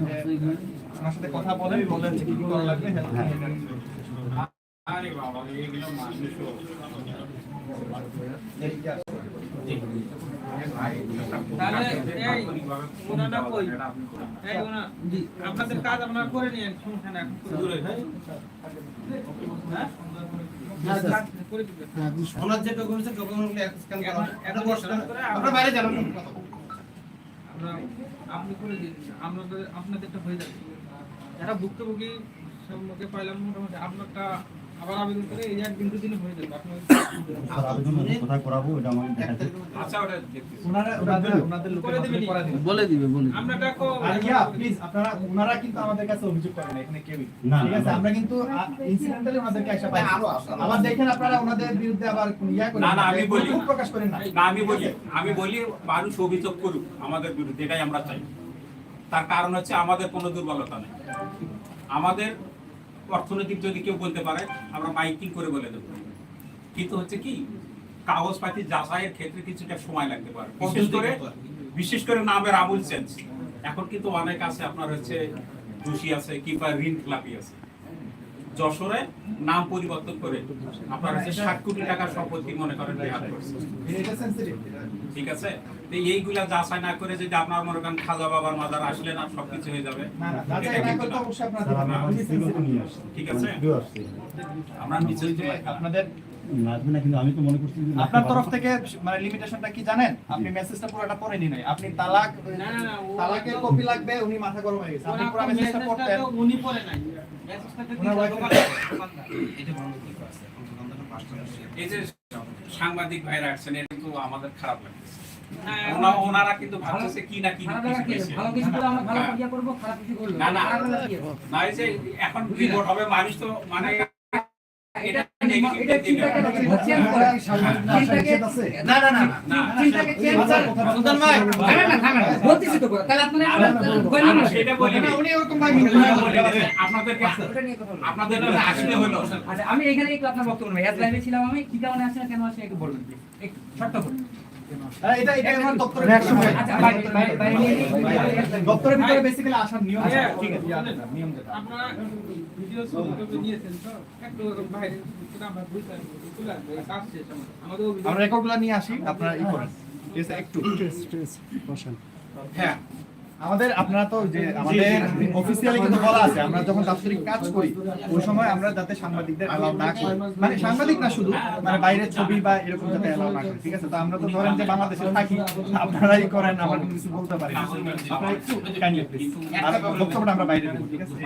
আমার সাথে কথা বলেন বলেন যে কি কি করা লাগবে। আরে বাবা মানুষ আপনাদের কাজ আপনারা করে নিন সমস্যা নাই এখন করে দিবেন। হ্যাঁ? কাজ করে যে ডকুমেন্টস ডকুমেন্টগুলো স্ক্যান করা এখন- এখন করে আপনারা বাইরে আমরা আপনি করে দিন। আপনাদের আপনাদেরটা হয়ে যাবে। যারা ভুক্তভোগী সম্মুখে পাইলাম মোটামুটি। আপনারটা আবার আবেদন করে এই একদিন দুদিনে হয়ে যাবে আপনার স্যার আবেদন কোথায় করাবো এটা আমাকে দেখাতে আচ্ছা ওটা ওনারা ওনাদের ওনাদের লোকের মাধ্যমে করা দিবেন। বলে দিবে বলে দিবে। আপনারটা আর ইয়া প্লিজ আপনারা ওনারা কিন্তু আমাদের কাছে অভিযোগ করেন না, এখানে কেউই। ঠিক আছে? আমরা কিন্তু ইনসিডেন্টালি ওনাদেরকে আশা পাই। আবার দেখেন আপনারা ওনাদের বিরুদ্ধে আবার ইয়া করেন না, না, আমি বলি। প্রকাশ করেন না। না আমি বলি আমি বলি মানুষ অভিযোগ করুক আমাদের বিরুদ্ধে এটাই আমরা চাই। তার কারণ হচ্ছে আমাদের কোনো দুর্বলতা নেই। আমাদের অর্থনৈতিক যদি কেউ বলতে পারে আমরা বাইকিং করে বলে দেবো। কিন্তু হচ্ছে কি কাগজপাতি যাচাইয়ের ক্ষেত্রে কিছুটা সময় লাগতে পারে। বিশেষ করে বিশেষ করে নামের আমূল চেঞ্জ এখন কিন্তু অনেক আছে আপনার হচ্ছে দোষী আছে কিংবা ঋণ খেলাপি আছে। যশোরে নাম পরিবর্তন করে আপনার হচ্ছে ষাট কোটি টাকার সম্পত্তি মনে করেন বিহার ঠিক আছে? তো এইগুলা যাচাই না করে যদি আপনার মনে করেন খাজা বাবার মাজার আসলে না সবকিছু হয়ে যাবে। ঠিক আছে। আমরা নিচে আপনাদের আসবে না কিন্তু আমি তো মনে করছি আপনার তরফ থেকে মানে লিমিটেশনটা কি জানেন? আপনি মেসেজটা পুরোটা পড়ে নিন আপনি তালাক না, না, ও- তালাকের কপি লাগবে উনি মাথা গরম হয়ে গেছে। আপনি পুরো মেসেজটা মেসেজটা পড়তেন। উনি পড়ে নাই। মেসেজটা তো ওনার wife- দোকানদার। এই যে সাংবাদিক ভাইরা আসছেন এটা কিন্তু আমাদের খারাপ লাগছে ওনারা কিন্তু ভাবতেছে কি না কি। ভালো কিছু করলে আমরা ভালো হ্যাঁ। খারাপ কিছু করলে না, না। কি না এই যে এখন রিপোর্ট হবে? মানুষ তো মানে আমি এখানে একটু আপনার বক্তব্য ছিলাম আমি, কি কারণে আসছি কেন আসছি, একটু বলবেন। একটু, শর্ত হ্যাঁ, দপ্তরের আচ্ছা, ভিতরে বেসিক্যালি আসার নিয়ম হ্যাঁ, ঠিক আছে। নিয়ম যেটা। আপনারা ভিডিও নিয়েছেন তো একটু বাইরে আমরা বুঝতে শেষ আমাদের। আমাদের আমরা রেকর্ডগুলো নিয়ে আসি আপনারা ই করেন। একটু। হ্যাঁ। আমাদের আপনারা তো যে আমাদের অফিসিয়ালি কিন্তু বলা আছে আমরা যখন দাপ্তরিক কাজ করি ওই সময় আমরা যাতে সাংবাদিকদের অ্যালাউ না করি। মানে সাংবাদিক না শুধু মানে বাইরের ছবি বা এরকম যাতে অ্যালাউ না করি ঠিক আছে? তো আমরা তো ধরেন যে বাংলাদেশে থাকি আপনারাই করেন আমরা কিছু বলতে পারি না। আপনারা একটু কাইন্ডলি প্লিজ আর বক্তব্যটা আমরা বাইরে দেবো ঠিক আছে?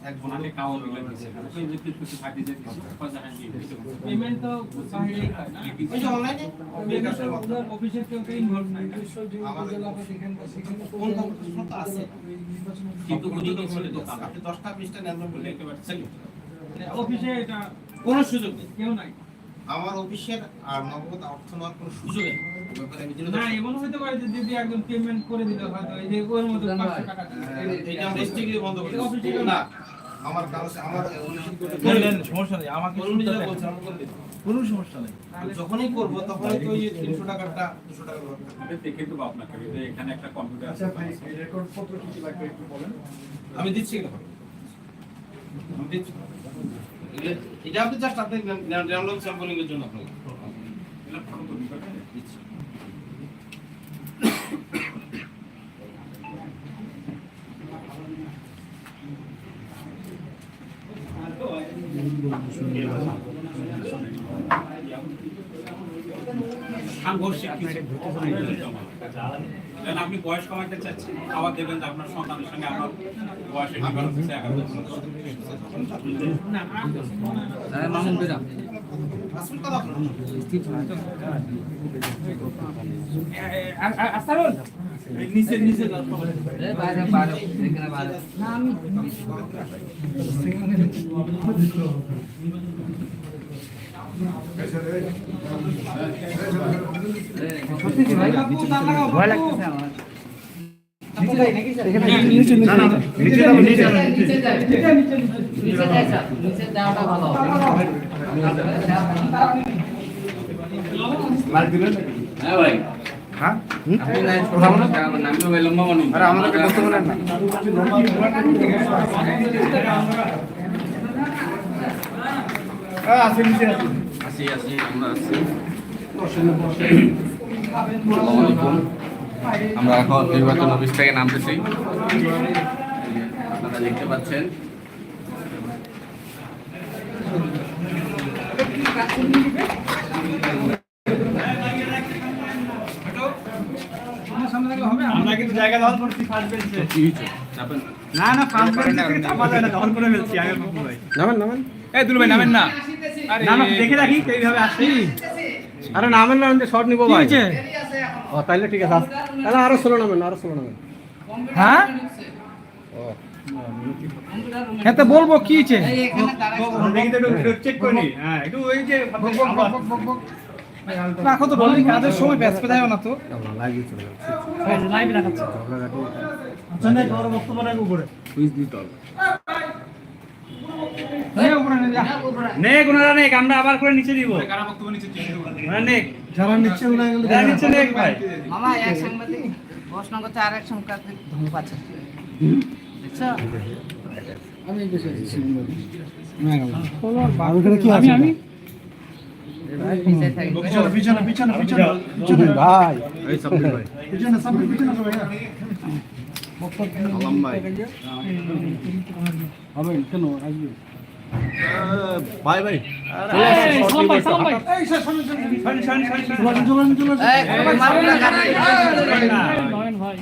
আমার অফিসে ওনাকে কাও মিলে দিচ্ছে ওই যে কিছু কিছু থাকি যে কিছু কথা দিয়ে দিচ্ছে পেমেন্ট তো বাইরেই না? ওই যে অনলাইনে অফিসের কেউ কেউ ইনভলভ নাই কিন্তু উনি তো ছিল দোকান আপনি 10টা 20টা নেন বলে। একেবারে সেলিং অফিসে এটা কোনো সুযোগ নেই। কেউ নাই? আমার অফিসের আর নগদ অর্থ নেওয়ার কোনো সুযোগ নেই। আমি না এমন হতে পারে যে যদি একজন পেমেন্ট করে দিল হয়তো। এই যে ওর মধ্যে পাঁচশো টাকা এটা বন্ধ করে না। আমার আমার সমস্যা নেই আমাকে বলুন যেটা বলছেন আমি করে দেব। কোনো সমস্যা নেই। যখনই করব তখনই তো ওই তিনশো টাকাটা দুশো টাকা দেখে দেবো আপনাকে এই এখানে একটা কম্পিউটার আছে। আচ্ছা ভাই রেকর্ড পত্র কি কি লাগবে একটু বলেন? আমি দিচ্ছি কিন্তু আমি দিচ্ছি। এটা- আপনি জাস্ট আপনি র্যান্ডম স্যাম্পলিং এর জন্য আপনাকে এটা ফটোকপি করে দিচ্ছি সাংঘর্ষিক আপনি বয়স কমাতে চাচ্ছেন আবার দেখবেন যে আপনার সন্তানের সঙ্গে আমার বয়সের ডিফারেন্স হচ্ছে এগারো মামুন বেরা। আস্তারুল। নিচে নিচে বাইরে, বাইরে, এখানে বাইরে। না, আমি- ভয় লাগতেছে আমার। নিচে যায়, নিচে যায় নিচে যাওয়াটা ভালো হবে। হ্যাঁ ভাই হ্যাঁ? আমরা এখন নির্বাচন অফিস থেকে নামতেছি। আপনারা দেখতে পাচ্ছেন। আমরা কিন্তু জায়গা দখল করছি ফার্স্ট বেঞ্চে না না ফার্স্ট বেঞ্চে চাপা যায় না দখল করে ফেলছি আগে ভাই। নামেন নামেন। এই দুলু ভাই নামেন না। আরে। না না দেখে রাখি এইভাবে আসছি। আরে নামেন না শর্ট নিবো ভাই। ও তাইলে ঠিক আছে তাহলে আরও ষোলো নামেন আরও ষোলো নামেন। হ্যাঁ? বলব কি চেক করে। হ্যাঁ একটু ওই যে রাখো তো বলি কাজের সময় ব্যস্ত দেয় না তো। লাইভে চলে লাইভ দেখাচ্ছে চন্দন বড় বক্তব্য রাখো উপরে সুইচ দিতে হবে এই উপরে নে যা। নে গুনারা নে আমরা আবার করে নিচে দিব। কারা বক্তব্য মানে যারা গেলে নিচে নে ভাই। মামা এক সাংবাদিক প্রশ্ন করছে আর এক সাংবাদিক ধমক পাচ্ছে দেখছ? আমি আমি। পিছনে পিছনে পিছনে। পিছনে। ভাই। এই সব ভাই। পিছনে সামনে পিছনে তো ভাইয়া আলম ভাই। হবে কেন? আসবে। ভাই ভাই। সালাম ভাই সালাম ভাই। এই স্যার শুনুন শুনুন এই কোনো মারবে না নয়ন ভাই।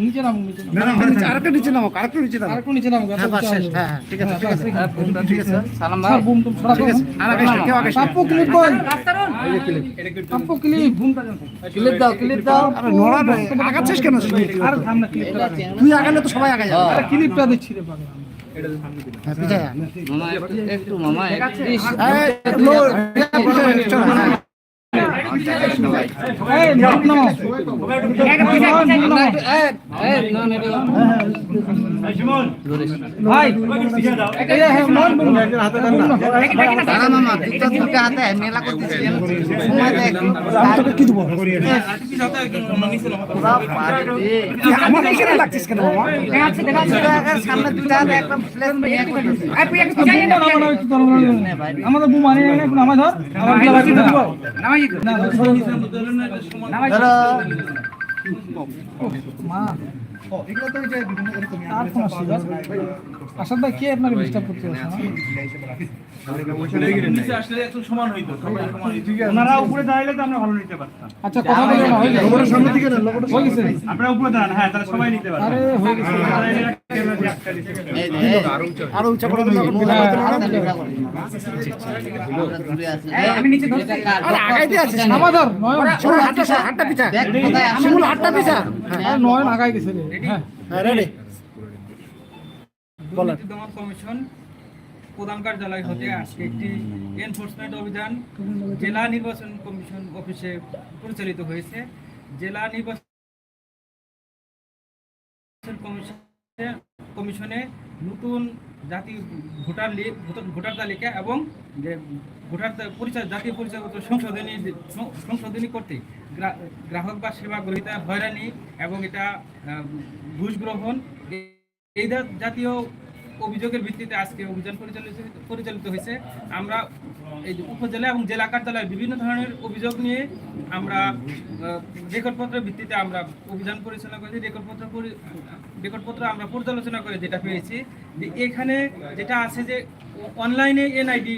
নিচে নামো নিচে নামো আরেকটা নিচে নামো আরেকটা নিচে নামো আরেকটু নিচে নামো হ্যাঁ বাস শেষ হ্যাঁ হ্যাঁ, ঠিক আছে ঠিক আছে। হ্যাঁ, ঠিক আছে। সালাম ভাই। স্যার বুম তুম সরা ঠিক আছে আর আগে কেউ আগে পাপ্পু ক্লিপ এই ক্লিপ পাপ্পু ক্লিপ বুমটা জানো ক্লিপ দাও ক্লিপ দাও। আরে নড়া না আগাচ্ছিস কেন? আর সামনে ক্লিপ তুই আগালে তো সবাই আগে যাবে। আরে ক্লিপটা দিচ্ছি রে পাগল। মামা একটু মামা একটু মান আমাদের বুম আনি না আমার ধর আমার মা আসাদ ভাই কে আপনাকে ডিস্টার্ব করতে ওনারা উপরে দাঁড়াইলে তো আমরা ভালো নিতে পারতাম আচ্ছা কথা বলে না হয়ে গেছে। উপরে দাঁড়ান হ্যাঁ তাহলে সবাই নিতে পারবে। প্রধান কার্যালয় হতে আজকে একটি এনফোর্সমেন্ট অভিযান জেলা নির্বাচন কমিশন অফিসে পরিচালিত হয়েছে জেলা নির্বাচন কমিশনে কমিশনে নতুন জাতি ভোটার লিস্ট ভোটার- তালিকা এবং যে ভোটার পরিচয়, জাতীয় পরিচয়পত্র সংশোধনী সংশোধনী করতে গ্রাহক বা সেবা গ্রহীতা হয়রানি এবং এটা ঘুষ গ্রহণ, এই জাতীয় অভিযোগের ভিত্তিতে আজকে অভিযান পরিচালিত পরিচালিত হয়েছে। আমরা এই উপজেলা এবং জেলা কার্যালয়ে বিভিন্ন ধরনের অভিযোগ নিয়ে আমরা রেকর্ডপত্রের ভিত্তিতে আমরা অভিযান পরিচালনা করেছি। রেকর্ডপত্র রেকর্ডপত্র আমরা পর্যালোচনা করে যেটা পেয়েছি যে এখানে যেটা আছে যে অনলাইনে এনআইডি,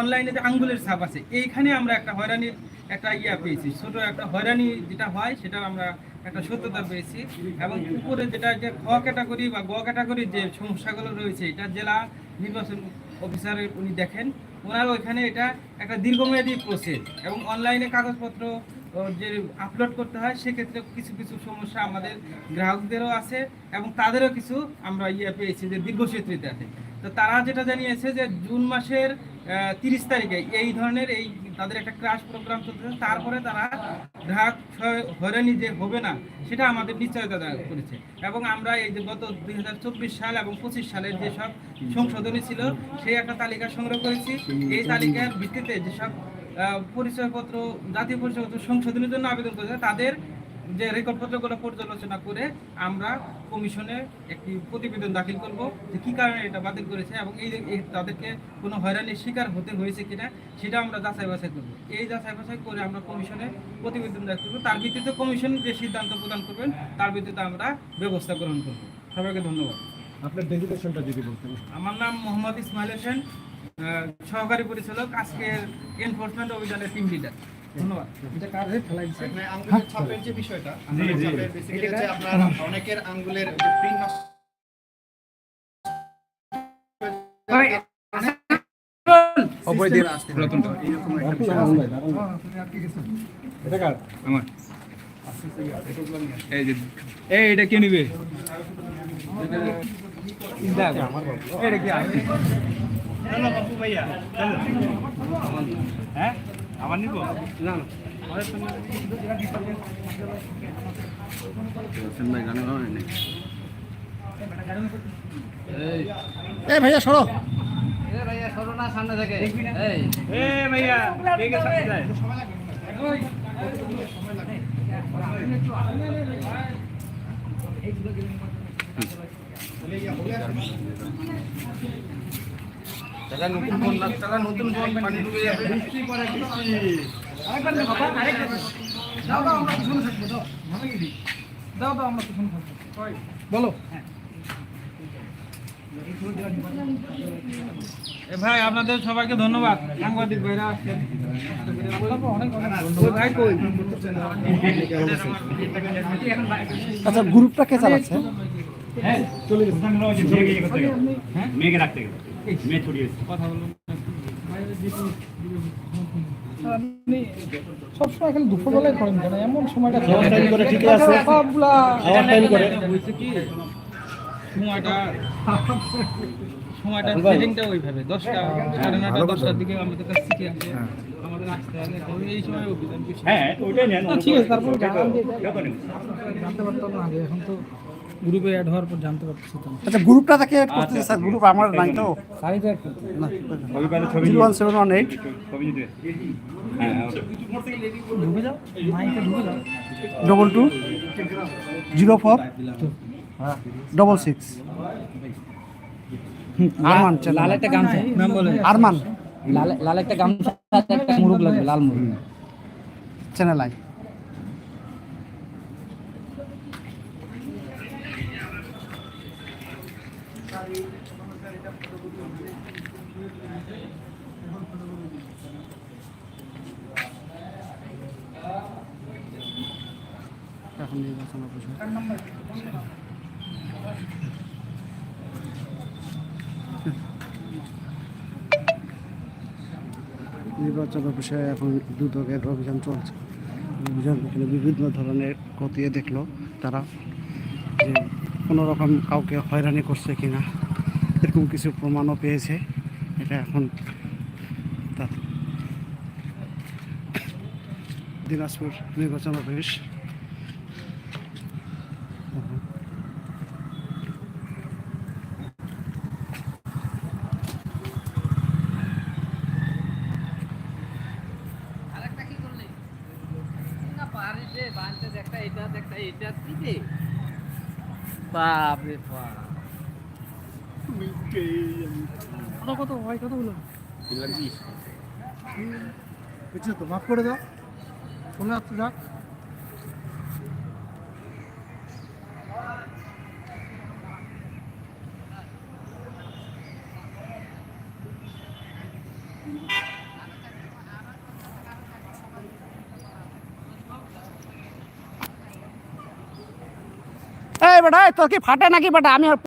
অনলাইনে যে আঙ্গুলের ছাপ আছে, এইখানে আমরা একটা হয়রানির একটা ইয়া পেয়েছি। ছোট একটা হয়রানি যেটা হয়, সেটা আমরা একটা সত্যতা পেয়েছি। এবং উপরে যেটা যে খ ক্যাটাগরি বা গ ক্যাটাগরির যে সমস্যাগুলো রয়েছে, এটা জেলা নির্বাচন অফিসার উনি দেখেন। ওনার ওইখানে এটা একটা দীর্ঘমেয়াদী প্রসেস এবং অনলাইনে কাগজপত্র যে আপলোড করতে হয়, সেক্ষেত্রে কিছু কিছু সমস্যা আমাদের গ্রাহকদেরও আছে এবং তাদেরও কিছু আমরা ইয়ে পেয়েছি যে দীর্ঘসূত্রিতে আছে তো তারা যেটা জানিয়েছে যে জুন মাসের তিরিশ তারিখে এই ধরনের এই তাদের একটা ক্রাশ প্রোগ্রাম চলতেছে। তারপরে তারা হ- হয়রানি যে হবে না, সেটা আমাদের নিশ্চয়তা করেছে। এবং আমরা এই যে গত দুই হাজার চব্বিশ সাল এবং পঁচিশ সালের যেসব সংশোধনী ছিল, সেই একটা তালিকা সংগ্রহ করেছি। এই তালিকার ভিত্তিতে যেসব পরিচয়পত্র, জাতীয় পরিচয়পত্র সংশোধনের জন্য আবেদন করেছে, তাদের যে রেকর্ড রেকর্ডপত্রগুলো পর্যালোচনা করে আমরা কমিশনে একটি প্রতিবেদন দাখিল করব যে কী কারণে এটা বাতিল করেছে এবং এই তাদেরকে কোনো হয়রানির শিকার হতে হয়েছে কিনা সেটা আমরা যাচাই বাছাই করব। এই যাচাই বাছাই করে আমরা কমিশনে প্রতিবেদন দাখিল করব। তার ভিত্তিতে কমিশন যে সিদ্ধান্ত প্রদান করবেন তার ভিত্তিতে আমরা ব্যবস্থা গ্রহণ করব। সবাইকে ধন্যবাদ। আপনার ডেজিগনেশনটা যদি বলতেন। আমার নাম মোহাম্মদ ইসমাইল হোসেন সহকারী পরিচালক আজকের এনফোর্সমেন্ট অভিযানের টিম লিডার ধন্যবাদ। এটা কার রে ফেলাই দিছে? আঙ্গুলের ছাপের যে বিষয়টা আঙ্গুলের ছাপের basically হচ্ছে আপনার অনেকের আঙ্গুলের যে print নষ্ট অপয় দিয়ে রতনটা এটা কার? এই যে এই এটা কে নিবে? এটা কি চলো বাপু ভাইয়া। চলো হ্যাঁ? আবার নিব? না না। এই ভাইয়া সরো। ভাইয়া সরো না সামনে থেকে এই ভাইয়া কে কে সাথে যায় তারা নতুন ফোন না তারা নতুন ফোন পানি ডুবে যাবে বলো। এ ভাই আপনাদের সবাইকে ধন্যবাদ। সাংবাদিক ভাইরা আসছেন ভাই কই? আচ্ছা গ্রুপটা কে চালাচ্ছে? হ্যাঁ মেয়েকে রাখতে গেল। মেয়ে ছড়িয়েছে কথা বলুন। সবসময় খালি দুপুরবেলায় করেন কেন? এমন সময়টা খাওয়ার টাইম করে ঠিকই আছে। সবগুলা খাওয়ার টাইম করে। হয়েছে কি? সময়টা সময়টা সেটিংটা ওইভাবে। দশটা সাড়ে নটা দশটার দিকে আমাদের কাছ থেকে আসে। আমাদের আসতে হবে। এই সময় হ্যাঁ ওইটাই নেন। ঠিক আছে তারপর। জানতে পারতাম আগে। এখন তো গ্রুপে অ্যাড হওয়ার পর জানতে পারতেছি তো। আচ্ছা গ্রুপটা থেকে অ্যাড করতেছে স্যার গ্রুপ আমার নাই তো। সারি তো অ্যাড করতে না ছবি zero one seven one eight. ছবি দিতে হ্যাঁ। ঢুকে যাও। মাইকে ঢুকে যাও। Double two zero four double six Arman লাল একটা গামছা। নাম বলে আরমান। লাল লাল একটা গামছা একটা মুরুগ লাগবে লাল মুরুগ চ্যানেল আই নির্বাচন অফিসে নির্বাচন অফিসে এখন দুদকের অভিযান চলছে। অভিযান এখানে বিভিন্ন ধরনের খতিয়ে দেখল তারা যে কোনো রকম কাউকে হয়রানি করছে কি না এরকম কিছু প্রমাণও পেয়েছে। এটা এখন দিনাজপুর নির্বাচন অফিস আরেকটা কি করলি না পারি রে বানতে একটা এটা একটা এটা দিবে বাপ রে বাপ কত কত হয় কতগুলো বুঝছ তো? মাফ করে দাও। শোনা যাক বেটা তোর কি ফাটে নাকি বেটা আমি আর